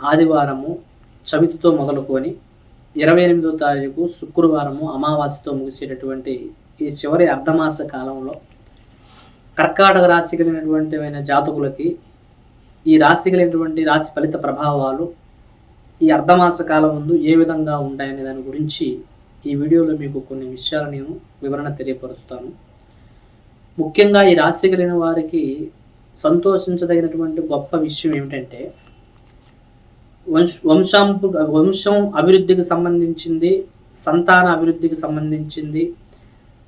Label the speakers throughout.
Speaker 1: ఆదివారము చవితితో మొదలుకొని ఇరవై ఎనిమిదో తారీఖు శుక్రవారము అమావాస్యతో ముగిసేటటువంటి ఈ చివరి అర్ధమాస కాలంలో కర్కాటక రాశి కలిగినటువంటి జాతకులకి ఈ రాశి కలిగినటువంటి రాశి ఫలిత ప్రభావాలు ఈ అర్ధమాస కాలం ముందు ఏ విధంగా ఉంటాయనే దాని గురించి ఈ వీడియోలో మీకు కొన్ని విషయాలు నేను వివరణ తెలియపరుస్తాను. ముఖ్యంగా ఈ రాశి కలిగిన వారికి సంతోషించదగినటువంటి గొప్ప విషయం ఏమిటంటే వంశ వంశంపు వంశం అభివృద్ధికి సంబంధించింది సంతాన అభివృద్ధికి సంబంధించింది.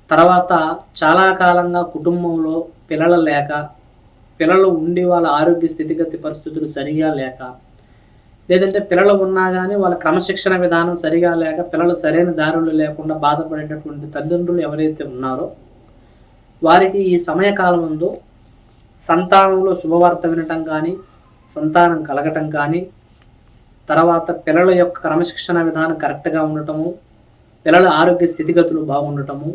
Speaker 1: తర్వాత చాలా కాలంగా కుటుంబంలో పిల్లలు లేక పిల్లలు ఉండి వాళ్ళ ఆరోగ్య స్థితిగతి పరిస్థితులు సరిగా లేక లేదంటే పిల్లలు ఉన్నా కానీ వాళ్ళ క్రమశిక్షణ విధానం సరిగా లేక పిల్లలు సరైన దారులు లేకుండా బాధపడేటటువంటి తల్లిదండ్రులు ఎవరైతే ఉన్నారో వారికి ఈ సమయకాలం ముందు సంతానంలో శుభవార్త వినటం కానీ సంతానం కలగటం కానీ తర్వాత పిల్లల యొక్క క్రమశిక్షణ విధానం కరెక్ట్గా ఉండటము పిల్లల ఆరోగ్య స్థితిగతులు బాగుండటము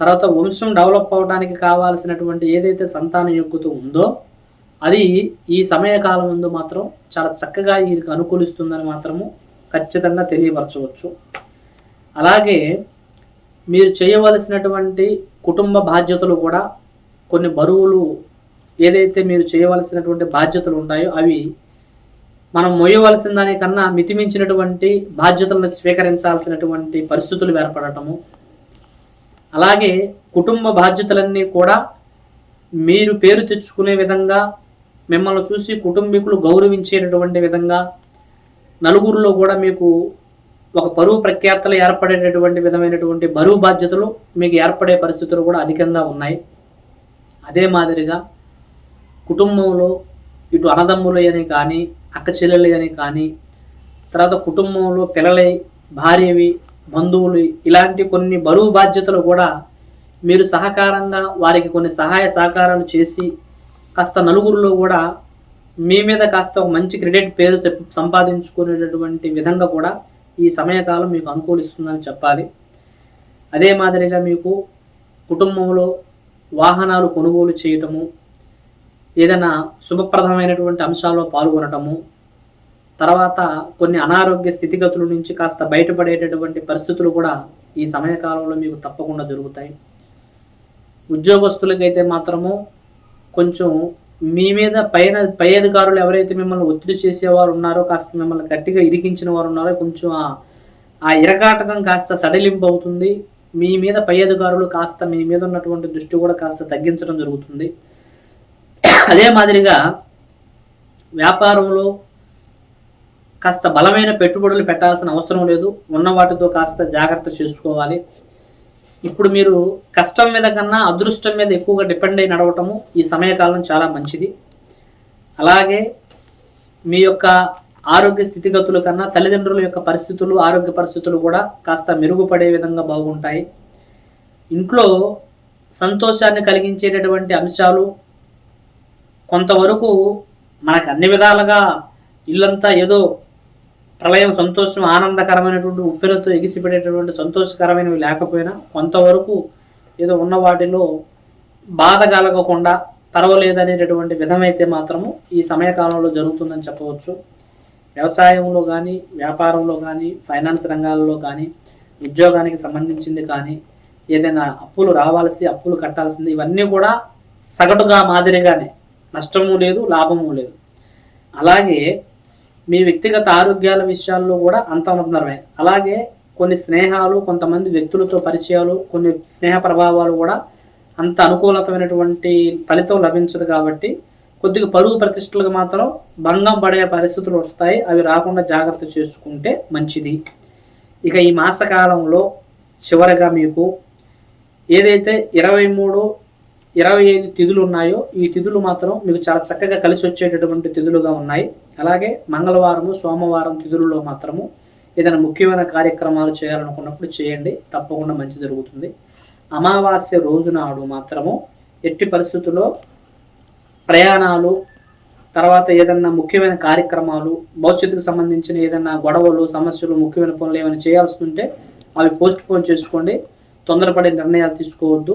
Speaker 1: తర్వాత వంశం డెవలప్ అవడానికి కావాల్సినటువంటి ఏదైతే సంతాన యోగ్యత ఉందో అది ఈ సమయకాలం ముందు మాత్రం చాలా చక్కగా వీరికి అనుకూలిస్తుందని మాత్రము ఖచ్చితంగా తెలియపరచవచ్చు. అలాగే మీరు చేయవలసినటువంటి కుటుంబ బాధ్యతలు కూడా కొన్ని బరువులు ఏదైతే మీరు చేయవలసినటువంటి బాధ్యతలు ఉంటాయో అవి మనం మొయ్యవలసిన దానికన్నా మితిమించినటువంటి బాధ్యతలను స్వీకరించాల్సినటువంటి పరిస్థితులు ఏర్పడటము. అలాగే కుటుంబ బాధ్యతలన్నీ కూడా మీరు పేరు తెచ్చుకునే విధంగా మిమ్మల్ని చూసి కుటుంబీకులు గౌరవించేటటువంటి విధంగా నలుగురిలో కూడా మీకు ఒక పరువు ప్రఖ్యాతలు ఏర్పడేటటువంటి విధమైనటువంటి బరువు బాధ్యతలు మీకు ఏర్పడే పరిస్థితులు కూడా అధికంగా ఉన్నాయి. అదే మాదిరిగా కుటుంబంలో ఇటు అన్నదమ్ములు అని కానీ అక్క చెల్లెలు కానీ తర్వాత కుటుంబంలో పిల్లలై భార్యవి బంధువులు ఇలాంటి కొన్ని బరువు బాధ్యతలు కూడా మీరు సహకారంగా వారికి కొన్ని సహాయ సహకారాలు చేసి కాస్త నలుగురిలో కూడా మీ మీద కాస్త ఒక మంచి క్రెడిట్ పేరు చెప్- సంపాదించుకునేటటువంటి విధంగా కూడా ఈ సమయకాలం మీకు అనుకూలిస్తుందని చెప్పాలి. అదే మాదిరిగా మీకు కుటుంబంలో వాహనాలు కొనుగోలు చేయటము ఏదైనా శుభప్రదమైనటువంటి అంశాల్లో పాల్గొనటము తర్వాత కొన్ని అనారోగ్య స్థితిగతుల నుంచి కాస్త బయటపడేటటువంటి పరిస్థితులు కూడా ఈ సమయకాలంలో మీకు తప్పకుండా జరుగుతాయి. ఉద్యోగస్తులకైతే మాత్రము కొంచెం మీ మీద పైన పై అధికారులు ఎవరైతే మిమ్మల్ని ఒత్తిడి చేసేవారు ఉన్నారో కాస్త మిమ్మల్ని గట్టిగా ఇరికించిన వారు ఉన్నారో కొంచెం ఆ- ఆ ఇరకాటకం కాస్త సడలింపు అవుతుంది. మీ మీద పై అధికారులు కాస్త మీ మీద ఉన్నటువంటి దృష్టి కూడా కాస్త తగ్గించడం జరుగుతుంది. అదే మాదిరిగా వ్యాపారంలో కాస్త బలమైన పెట్టుబడులు పెట్టాల్సిన అవసరం లేదు. ఉన్న వాటితో కాస్త జాగ్రత్త చేసుకోవాలి. ఇప్పుడు మీరు కష్టం మీద కన్నా అదృష్టం మీద ఎక్కువగా డిపెండ్ అయి నడవటము ఈ సమయకాలం చాలా మంచిది. అలాగే మీ యొక్క ఆరోగ్య స్థితిగతుల కన్నా తల్లిదండ్రుల యొక్క పరిస్థితులు ఆరోగ్య పరిస్థితులు కూడా కాస్త మెరుగుపడే విధంగా బాగుంటాయి. ఇంట్లో సంతోషాన్ని కలిగించేటటువంటి అంశాలు కొంతవరకు మనకు అన్ని విధాలుగా ఇల్లంతా ఏదో ప్రళయం సంతోషం ఆనందకరమైనటువంటి ఉప్పెనతో ఎగిసిపడేటటువంటి సంతోషకరమైనవి లేకపోయినా కొంతవరకు ఏదో ఉన్న వాటిలో బాధ కలగకుండా పర్వాలేదనేటటువంటి విధమైతే మాత్రము ఈ సమయకాలంలో జరుగుతుందని చెప్పవచ్చు. వ్యవసాయంలో కానీ వ్యాపారంలో కానీ ఫైనాన్స్ రంగాల్లో కానీ ఉద్యోగానికి సంబంధించింది కానీ ఏదైనా అప్పులు రావాల్సి అప్పులు కట్టాల్సింది ఇవన్నీ కూడా సగటుగా మాదిరిగానే. నష్టము లేదు లాభము లేదు. అలాగే మీ వ్యక్తిగత ఆరోగ్యాల విషయాల్లో కూడా అంత ఉన్నతమే అలాగే కొన్ని స్నేహాలు కొంతమంది వ్యక్తులతో పరిచయాలు కొన్ని స్నేహ ప్రభావాలు కూడా అంత అనుకూలతమైనటువంటి ఫలితం లభించదు కాబట్టి కొద్దిగా పరువు ప్రతిష్టలకు మాత్రం భంగం పడే పరిస్థితులు వస్తాయి. అవి రాకుండా జాగ్రత్త చేసుకుంటే మంచిది. ఇక ఈ మాసకాలంలో చివరగా మీకు ఏదైతే ఇరవై మూడు ఇరవై ఐదు తిథులు ఉన్నాయో ఈ తిథులు మాత్రం మీకు చాలా చక్కగా కలిసి వచ్చేటటువంటి తిథులుగా ఉన్నాయి. అలాగే మంగళవారము సోమవారం తిథులలో మాత్రము ఏదైనా ముఖ్యమైన కార్యక్రమాలు చేయాలనుకున్నప్పుడు చేయండి తప్పకుండా మంచి జరుగుతుంది. అమావాస్య రోజు నాడు మాత్రము ఎట్టి పరిస్థితుల్లో ప్రయాణాలు తర్వాత ఏదన్నా ముఖ్యమైన కార్యక్రమాలు భవిష్యత్తుకు సంబంధించిన ఏదైనా గొడవలు సమస్యలు ముఖ్యమైన పనులు ఏమైనా చేయాల్సి ఉంటే అవి పోస్ట్ పోన్ చేసుకోండి తొందరపడే నిర్ణయాలు తీసుకోవద్దు.